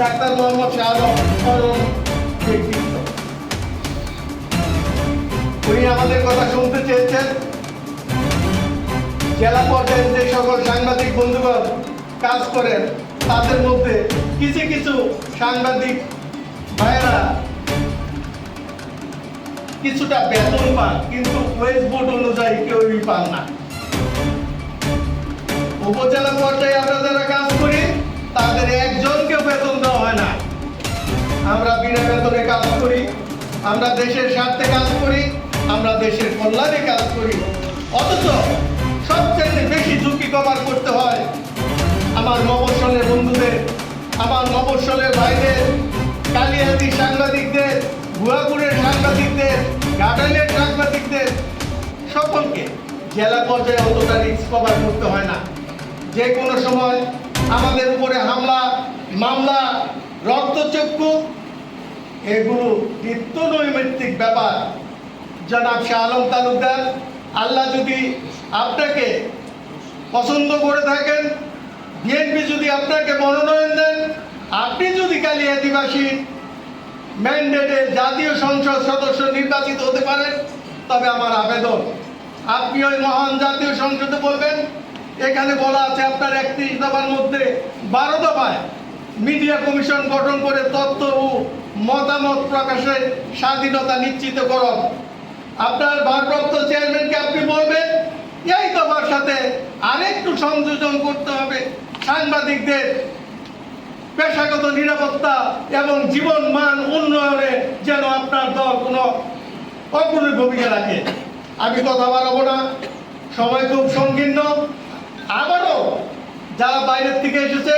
Doctor Mohammad Shah ব্যক্তিত্ব উনি আমাদের কথা শুনতে চেয়েছেন। জেলা পর্যায়ে যে সকল সাংবাদিক বন্ধুগণ কাজ করেন, তাদের মধ্যে কিছু কিছু সাংবাদিক ভাইয়েরা কিছুটা বেতন পান, কিন্তু ওয়েজ বোর্ড অনুযায়ী কেউই পান না। উপজেলা পর্যায়ে আমরা আমরা বিনা বেতনে কাজ করি, আমরা দেশের স্বার্থে কাজ করি, আমরা দেশের কল্যাণে কাজ করি। অথচ সবচেয়ে বেশি ঝুঁকি কভার করতে হয় আমার মফস্বলের বন্ধুদের, আমার মফস্বলের ভাইদের, কালিয়াতি সাংবাদিকদের, ভুয়াপুরের সাংবাদিকদের গার্ডেনের সাংবাদিকদের, সকলকে জেলা পর্যায়ে অতটা রিস্ক কভার করতে হয় না। যে কোনো সময় আমাদের উপরে হামলা, মামলা, রক্তচক্ষু এগুলো নিত্য নৈমিত্তিক ব্যাপার। জনাব শাহ আলম তালুকদার, আল্লাহ যদি আপনাকে পছন্দ করে থাকেন বিএনপি যদি আপনাকে মনোনয়ন দেন, আপনি যদি কালী আদিবাসী ম্যান্ডেটে জাতীয় সংসদ সদস্য নির্বাচিত হতে পারেন, তবে আমার আবেদন। আপনি ওই মহান জাতীয় সংসদে বলবেন, এখানে বলা আছে আপনার একত্রিশ দফার মধ্যে বারো দফায় মিডিয়া কমিশন গঠন করে তথ্য ও মতামত প্রকাশের স্বাধীনতা নিশ্চিত করুন। আপনার ভারপ্রাপ্ত চেয়ারম্যানকে আপনি বলবেন, এই দফার সাথে আরেকটু সংযোজন করতে হবে সাংবাদিকদের পেশাগত নিরাপত্তা এবং জীবন মান উন্নয়নে যেন আপনার দল কোনো অগ্রণী ভূমিকা রাখে। আমি কথা বাড়াবো না, সময় খুব সংকীর্ণ। আবারও যারা বাইরের থেকে এসেছে